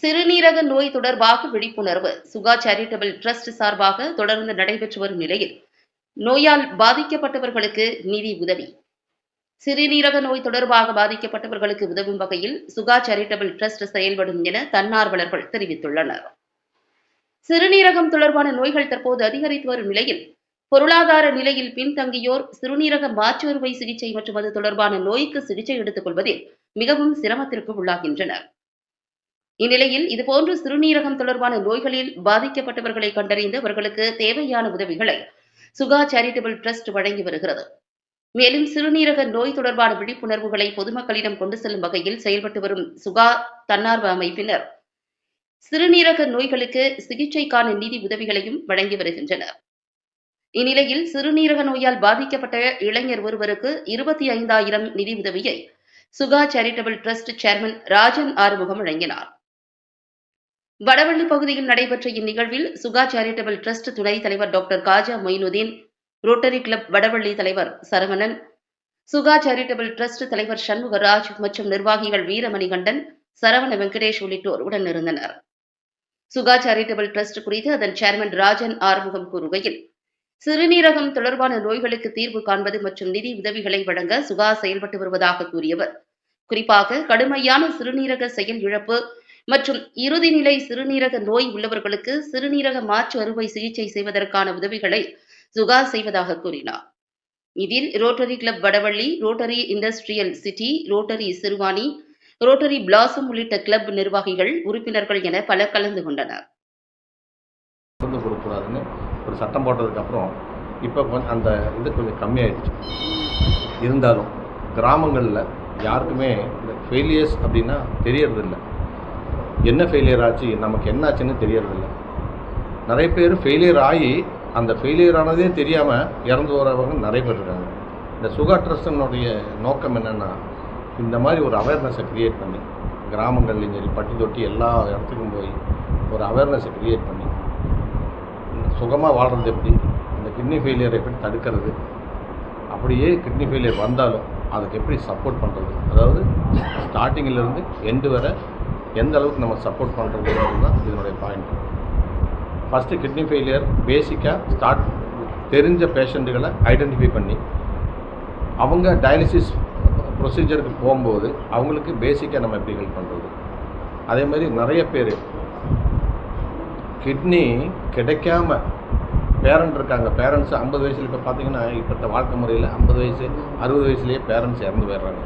சிறுநீரக நோய் தொடர்பாக விழிப்புணர்வு சுகா சேரிட்டபிள் ட்ரஸ்ட் சார்பாக தொடர்ந்து நடைபெற்று வரும் நிலையில் நோயால் பாதிக்கப்பட்டவர்களுக்கு நிதி உதவி. சிறுநீரக நோய் தொடர்பாக பாதிக்கப்பட்டவர்களுக்கு உதவும் வகையில் சுகா சேரிட்டபிள் ட்ரஸ்ட் செயல்படும் என தன்னார்வலர்கள் தெரிவித்துள்ளனர். சிறுநீரகம் தொடர்பான நோய்கள் தற்போது அதிகரித்து வரும் நிலையில் பொருளாதார நிலையில் பின்தங்கியோர் சிறுநீரக மாற்றுவை சிகிச்சை மற்றும் அது தொடர்பான நோய்க்கு சிகிச்சை எடுத்துக் கொள்வதில் மிகவும் சிரமத்திற்கு உள்ளாகின்றனர். இந்நிலையில் இதுபோன்று சிறுநீரகம் தொடர்பான நோய்களில் பாதிக்கப்பட்டவர்களை கண்டறிந்து அவர்களுக்கு தேவையான உதவிகளை சுகா சேரிட்டபிள் ட்ரஸ்ட் வழங்கி வருகிறது. மேலும் சிறுநீரக நோய் தொடர்பான விழிப்புணர்வுகளை பொதுமக்களிடம் கொண்டு செல்லும் வகையில் செயல்பட்டு வரும் சுகா தன்னார்வ அமைப்பினர் சிறுநீரக நோய்களுக்கு சிகிச்சைக்கான நிதி உதவிகளையும் வழங்கி வருகின்றனர். இந்நிலையில் சிறுநீரக நோயால் பாதிக்கப்பட்ட இளைஞர் ஒருவருக்கு இருபத்தி ஐந்தாயிரம் நிதி உதவியை Suga charitable trust chairman Rajan Arumugam வழங்கினார். வடவள்ளி பகுதியில் நடைபெற்ற இந்நிகழ்வில் சுகா சேரிட்டபிள் ட்ரஸ்ட் துணைத் தலைவர் doctor Kaja Moinuddin rotary club Vadavalli தலைவர் சரவணன் சுகா சேரிட்டபிள் ட்ரஸ்ட் தலைவர் சண்முகராஜ் மற்றும் நிர்வாகிகள் வீரமணிகண்டன் சரவண வெங்கடேஷ் உள்ளிட்டோர் உடனிருந்தனர். சுகா சேரிட்டபிள் ட்ரஸ்ட் குறித்து அதன் சேர்மன் ராஜன் ஆறுமுகம் கூறுகையில் சிறுநீரகம் தொடர்பான நோய்களுக்கு தீர்வு காண்பது மற்றும் நிதி உதவிகளை வழங்க சுகா செயல்பட்டு வருவதாக கூறியவர். குறிப்பாக கடுமையான சிறுநீரக செயல் இழப்பு மற்றும் இறுதிநிலை சிறுநீரக நோய் உள்ளவர்களுக்கு சிறுநீரக மாற்று அறுவை சிகிச்சை செய்வதற்கான உதவிகளை சுகா செய்வதாக கூறினார். இதில் rotary club Vadavalli rotary industrial city rotary Siruvani rotary blossom உள்ளிட்ட கிளப் நிர்வாகிகள் உறுப்பினர்கள் என பலர் கலந்து கொண்டனர். மருந்து ஒரு சட்டம் போட்டதுக்கப்புறம் இப்போ கொஞ்சம் அந்த இது கொஞ்சம் கம்மியாயிடுச்சு. இருந்தாலும் கிராமங்களில் யாருக்குமே இந்த ஃபெயிலியர்ஸ் அப்படின்னா தெரியறதில்லை. என்ன ஃபெயிலியர் ஆச்சு நமக்கு என்னாச்சுன்னு தெரியறதில்ல. நிறைய பேர் ஃபெயிலியர் ஆகி அந்த ஃபெயிலியர் ஆனதே தெரியாமல் இறந்து வரவங்க நிறைய பேர் இருக்காங்க. இந்த சுகா ட்ரஸ்டினுடைய நோக்கம் என்னென்னா இந்த மாதிரி ஒரு அவேர்னஸை க்ரியேட் பண்ணி கிராமங்கள்லையும் சரி பட்டி தொட்டி எல்லா இடத்துக்கும் போய் ஒரு அவேர்னஸை க்ரியேட் பண்ணி சுகமாக வாழ்கிறது எப்படி? இந்த கிட்னி ஃபெயிலியரை எப்படி தடுக்கிறது? அப்படியே கிட்னி ஃபெயிலியர் வந்தாலும் அதுக்கு எப்படி சப்போர்ட் பண்ணுறது அதாவது ஸ்டார்டிங்கிலேருந்து எண்டு வரை எந்த அளவுக்கு நம்ம சப்போர்ட் பண்ணுறது தான் இதனுடைய பாயிண்ட் ஃபஸ்ட்டு கிட்னி ஃபெயிலியர் பேசிக்காக ஸ்டார்ட் தெரிஞ்ச பேஷண்ட்டுகளை ஐடென்டிஃபை பண்ணி அவங்க டயாலிசிஸ் ப்ரொசீஜருக்கு போகும்போது அவங்களுக்கு பேசிக்காக நம்ம எப்படி ஹெல்ப் பண்ணுறது அதே மாதிரி நிறைய பேர் கிட்னி கிடைக்காம பேரண்ட் இருக்காங்க. பேரண்ட்ஸ் ஐம்பது வயசில் இப்போ பார்த்தீங்கன்னா இப்போ வாழ்க்கை முறையில் ஐம்பது வயசு அறுபது வயசுலேயே பேரண்ட்ஸ் இறந்து போயிடுறாங்க.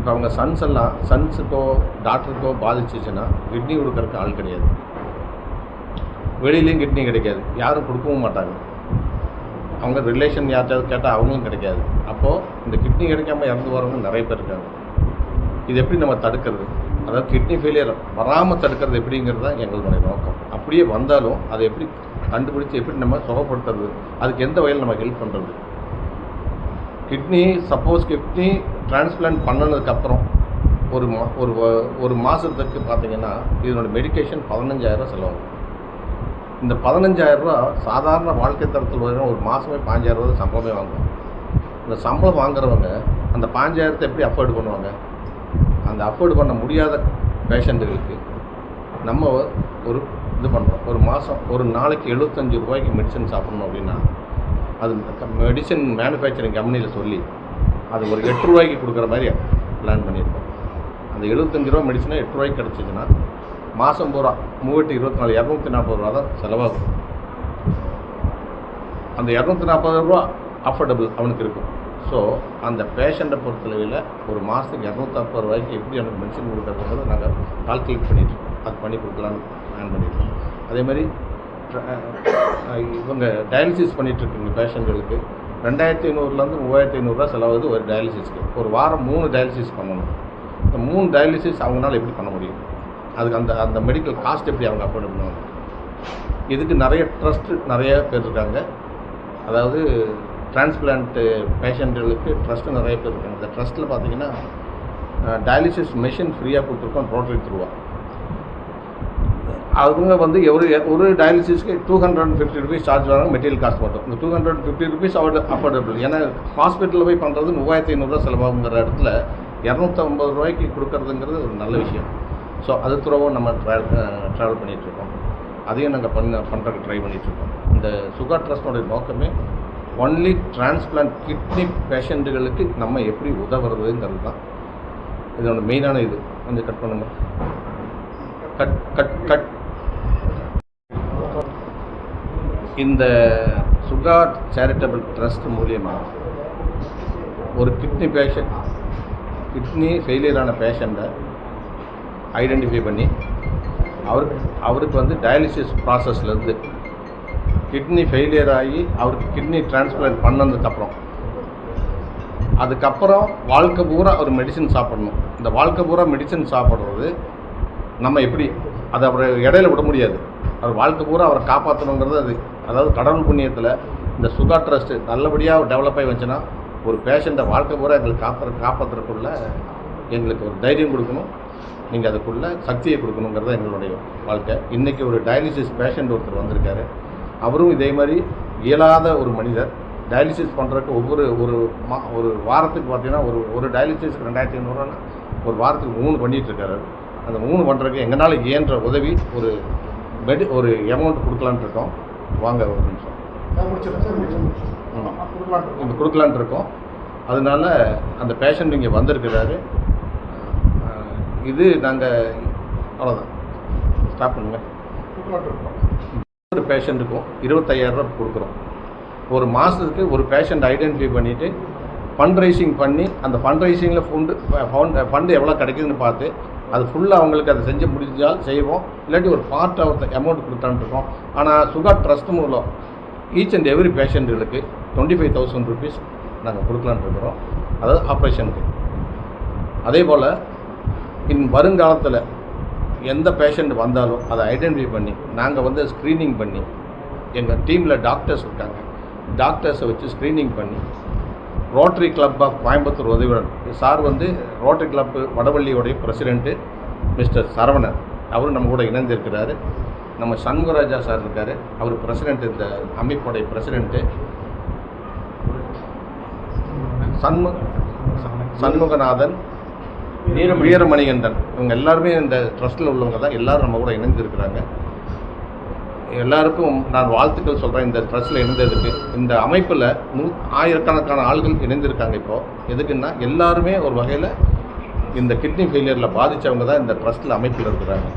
இப்போ அவங்க சன்ஸ் எல்லாம் சன்ஸுக்கோ டாக்டருக்கோ பாதிச்சிச்சுன்னா கிட்னி கொடுக்கறதுக்கு ஆள் கிடையாது. வெளியிலையும் கிட்னி கிடைக்காது. யாரும் கொடுக்கவும் மாட்டாங்க. அவங்க ரிலேஷன் யார்ட்டாவது கேட்டால் அவங்களும் கிடைக்காது. அப்போது இந்த கிட்னி கிடைக்காம இறந்து வரவங்க நிறைய பேர் இருக்காங்க. இது எப்படி நம்ம தடுக்கிறது? அதாவது கிட்னி ஃபெயிலியர் வராமல் தடுக்கிறது எப்படிங்கிறது தான் எங்களுடைய நோக்கம். அப்படியே வந்தாலும் அதை எப்படி கண்டுபிடிச்சி எப்படி நம்ம சுகப்படுத்துறது? அதுக்கு எந்த வகையில் நம்ம ஹெல்ப் பண்ணுறது கிட்னி சப்போஸ் கிட்னி டிரான்ஸ்பிளான்ட் பண்ணதுக்கப்புறம் ஒரு மா ஒரு ஒரு மாதத்துக்கு பார்த்தீங்கன்னா இதனோட மெடிகேஷன் பதினஞ்சாயிரம் செலவாகும். இந்த பதினஞ்சாயிரரூவா சாதாரண வாழ்க்கை தரத்தில் வர ஒரு மாதமே பாஞ்சாயிரம் ரூபா சம்பளமே வாங்குவோம் இந்த சம்பளம் வாங்குறவங்க அந்த பாஞ்சாயிரத்தை எப்படி அஃபோர்டு பண்ணுவாங்க? அந்த அஃபோர்டு பண்ண முடியாத பேஷண்ட்டுகளுக்கு நம்ம ஒரு இது பண்ணுறோம் ஒரு மாதம் ஒரு நாளைக்கு எழுபத்தஞ்சு ரூபாய்க்கு மெடிசன் சாப்பிட்ணும் அப்படின்னா அது மெடிசன் மேனுஃபேக்சரிங் கம்பெனியில் சொல்லி அது ஒரு எட்டு ரூபாய்க்கு கொடுக்குற மாதிரி பிளான் பண்ணியிருக்கோம். அந்த எழுபத்தஞ்சு ரூபா மெடிசனை எட்டு ரூபாய்க்கு கிடச்சிச்சின்னா மாதம் பூரா மூவெட்டு இருபத்தி நாலு இரநூத்தி நாற்பது ரூபா தான் செலவாகும். அந்த இரநூத்தி நாற்பது ரூபா அஃபோர்டபுள் அவனுக்கு இருக்கும். ஸோ அந்த பேஷண்ட்டை பொறுத்தளவில் ஒரு மாதத்துக்கு இரநூத்தம்பது ரூபாய்க்கு எப்படி எனக்கு மெடிசன் கொடுக்குறதுங்கிறத நாங்கள் கால்குலேட் பண்ணிட்டுருக்கோம் அது பண்ணி கொடுக்கலான்னு பிளான் பண்ணியிருக்கோம் அதே மாதிரி இவங்க டயாலிசிஸ் பண்ணிகிட்ருக்குங்க பேஷண்ட்களுக்கு ரெண்டாயிரத்தி ஐநூறுலேருந்து மூவாயிரத்தி ஐநூறுரூவா செலவாகுது ஒரு டயாலிசிஸ்க்கு ஒரு வாரம் மூணு டயாலிசிஸ் பண்ணணும். இந்த மூணு டயாலிசிஸ் அவங்களால எப்படி பண்ண முடியும்? அதுக்கு அந்த அந்த மெடிக்கல் காஸ்ட் எப்படி அவங்க அஃபோர்ட் பண்ணுவாங்க? இதுக்கு நிறைய ட்ரஸ்ட் நிறைய பேர் இருக்காங்க. அதாவது டிரான்ஸ்பிளான்ட்டு பேஷண்ட்டுகளுக்கு ட்ரஸ்ட்டு நிறைய பேர் இருக்காங்க. இந்த ட்ரஸ்ட்டில் பார்த்தீங்கன்னா டயாலிசிஸ் மெஷின் ஃப்ரீயாக கொடுத்துருக்கோம் ரோட்டரி த்ரூவாக அவங்க வந்து ஒரு ஒரு டயாலிசிஸ்க்கு two hundred fifty rupees charge வராங்க மெட்டீரியல் காஸ்ட் மட்டும். இந்த two hundred fifty rupees afford affordable ஏன்னா ஹாஸ்பிட்டலில் போய் பண்ணுறது மூவாயிரத்தி ஐநூறுரூவா செலவாகுங்கிற இடத்துல இரநூத்தம்பது ரூபாய்க்கு கொடுக்கறதுங்கிறது ஒரு நல்ல விஷயம். ஸோ அது துறவும் நம்ம ட்ராவல் ட்ராவல் பண்ணிகிட்ருக்கோம் அதையும் நாங்கள் பண்ண பண்ணுறதுக்கு ட்ரை பண்ணிகிட்ருக்கோம் இந்த சுகர் ட்ரஸ்டோடைய நோக்கமே ஒன்லி டிரான்ஸ்பிளான்ட் கிட்னி பேஷண்ட்டுகளுக்கு நம்ம எப்படி உதவுறதுங்கிறது தான். இதோட மெயினான இது. கொஞ்சம் கட் பண்ணுங்கள் கட் கட் கட் இந்த சுகா சேரிட்டபிள் ட்ரஸ்ட் மூலியமாக ஒரு கிட்னி பேஷண்ட் கிட்னி ஃபெயிலியரான பேஷண்ட்டை ஐடென்டிஃபை பண்ணி அவருக்கு அவருக்கு வந்து டயாலிசிஸ் ப்ராசஸ்லேருந்து கிட்னி ஃபெயிலியர் ஆகி அவருக்கு கிட்னி டிரான்ஸ்பிளான்ட் பண்ணதுக்கப்புறம் அதுக்கப்புறம் வாழ்க்கை பூரா அவர் மெடிசின் சாப்பிடணும். இந்த வாழ்க்கை பூரா மெடிசின் சாப்பிட்றது நம்ம எப்படி அதை அப்புறம் இடையில விட முடியாது. அவர் வாழ்க்கை பூரா அவரை காப்பாற்றணுங்கிறது அது. அதாவது கடவுள் புண்ணியத்தில் இந்த சுகா ட்ரஸ்ட்டு நல்லபடியாக டெவலப் ஆகி வந்துச்சுன்னா ஒரு பேஷண்ட்டை வாழ்க்கை பூரா எங்களுக்கு காப்பாற்ற காப்பாற்றுறதுக்குள்ள எங்களுக்கு ஒரு தைரியம் கொடுக்கணும். நீங்கள் அதுக்குள்ள சக்தியை கொடுக்கணுங்கிறது எங்களுடைய வாழ்க்கை. இன்றைக்கி ஒரு டயாலிசிஸ் பேஷண்ட் ஒருத்தர் வந்திருக்காரு. அவரும் இதே மாதிரி இயலாத ஒரு மனிதர். டயாலிசிஸ் பண்ணுறதுக்கு ஒவ்வொரு ஒரு மா ஒரு வாரத்துக்கு பார்த்தீங்கன்னா ஒரு ஒரு டயாலிசிஸ்க்கு ரெண்டாயிரத்தி ஐநூறுரூவா ஒரு வாரத்துக்கு மூணு பண்ணிகிட்டு இருக்காரு. அந்த மூணு பண்ணுறதுக்கு எங்களால் இயன்ற உதவி ஒரு மெடி ஒரு அமௌண்ட் கொடுக்கலான்ட்டு இருக்கோம். வாங்க ஒரு நிமிஷம். இந்த கொடுக்கலான்ட்டு இருக்கோம். அதனால அந்த பேஷண்ட் இங்கே வந்திருக்கிறாரு. இது நாங்கள் அவ்வளோதான் ஸ்டாப் பண்ணுங்க. ஒரு பேஷண்ட்டுக்கும் இருபத்தையாயிரரூவா கொடுக்குறோம். ஒரு மாதத்துக்கு ஒரு பேஷண்ட் ஐடென்டிஃபை பண்ணிவிட்டு ஃபண்ட் ரைசிங் பண்ணி அந்த ஃபண்ட் ரைசிங்கில் ஃபண்டு ஃபண்ட் ஃபண்டு எவ்வளோ கிடைக்குதுன்னு பார்த்து அது ஃபுல்லாக அவங்களுக்கு அதை செஞ்சு முடிஞ்சால் செய்வோம். இல்லாட்டி ஒரு பார்ட் ஆஃப் த அமௌண்ட் கொடுத்தான்ட்ருக்கோம் ஆனால் சுகா ட்ரஸ்ட் மூலம் ஈச் அண்ட் எவ்ரி பேஷண்ட்டுகளுக்கு டுவெண்ட்டி ஃபைவ் தௌசண்ட் ருபீஸ் நாங்கள் கொடுக்கலான்ட்டு இருக்கிறோம் அதாவது ஆப்ரேஷனுக்கு அதே போல் இன் வருங்காலத்தில் எந்த பேஷண்ட் வந்தாலும் அதை ஐடென்டிஃபை பண்ணி நாங்கள் வந்து ஸ்க்ரீனிங் பண்ணி எங்கள் டீமில் டாக்டர்ஸ் இருக்காங்க. டாக்டர்ஸை வச்சு ஸ்க்ரீனிங் பண்ணி ரோட்டரி கிளப் ஆஃப் கோயம்புத்தூர் உதவியுடன். சார் வந்து ரோட்டரி கிளப் வடவள்ளியோடைய பிரசிடெண்ட்டு மிஸ்டர் சரவணன். அவரும் நம்ம கூட இணைந்திருக்கிறாரு. நம்ம சண்முகராஜா சார் இருக்கார். அவர் பிரசிடெண்ட் இந்த அமைப்போடைய பிரசிடெண்ட்டு சண்மு சண்முகநாதன் வீரமணிகண்டன். இவங்க எல்லாருமே இந்த ட்ரஸ்ட்டில் உள்ளவங்க தான். எல்லாரும் நம்ம கூட இணைந்திருக்கிறாங்க. எல்லாருக்கும் நான் வாழ்த்துக்கள் சொல்கிறேன் இந்த ட்ரஸ்ட்டில் இணைந்ததுக்கு இந்த அமைப்பில் நூ ஆயிரக்கணக்கான ஆள்கள் இணைந்திருக்காங்க இப்போது எதுக்குன்னா எல்லாருமே ஒரு வகையில் இந்த கிட்னி ஃபெயிலியரில் பாதித்தவங்க தான் இந்த ட்ரஸ்ட்டில் அமைப்பில் இருக்கிறாங்க.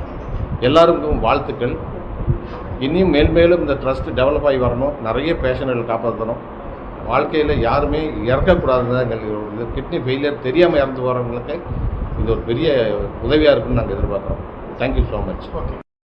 எல்லாருக்கும் வாழ்த்துக்கள். இனியும் மேல்மேலும் இந்த ட்ரஸ்ட் டெவலப் ஆகி வரணும். நிறைய பேஷண்ட்கள் காப்பாற்றணும். வாழ்க்கையில் யாருமே இறக்கக்கூடாதுன்னு தான் எங்களுக்கு கிட்னி ஃபெயிலியர் தெரியாமல் இறந்து போகிறவங்களுக்கு இது ஒரு பெரிய உதவியாக இருக்குன்னு நாங்கள் எதிர்பார்க்குறோம். Thank you so much okay